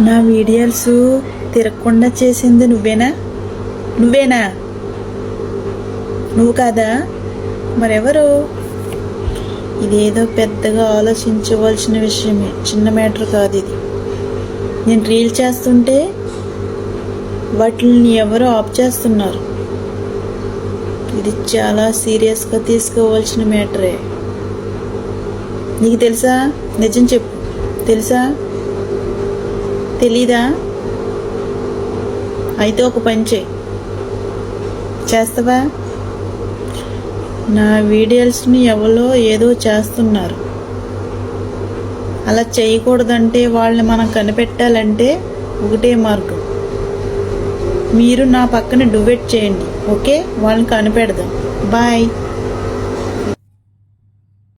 నా వీడియోస్ తిరగకుండా చేసింది నువ్వేనా? నువ్వేనా? నువ్వు కాదా? మరెవరు? ఇదేదో పెద్దగా ఆలోచించవలసిన విషయమే. చిన్న మ్యాటర్ కాదు ఇది. నేను రీల్ చేస్తుంటే వాటిని ఎవరో ఆఫ్ చేస్తున్నారు. ఇది చాలా సీరియస్గా తీసుకోవాల్సిన మ్యాటరే. నీకు తెలుసా? నిజం చెప్పు. తెలుసా? తెలీదా? అయితే ఒక పని చేయి. చేస్తావా? నా వీడియోస్ని ఎవరో ఏదో చేస్తున్నారు. అలా చేయకూడదంటే వాళ్ళని మనం కనిపెట్టాలంటే ఒకటే మార్గం. మీరు నా పక్కన డువెట్ చేయండి ఓకే? వాళ్ళని కనిపెడదాం. బాయ్.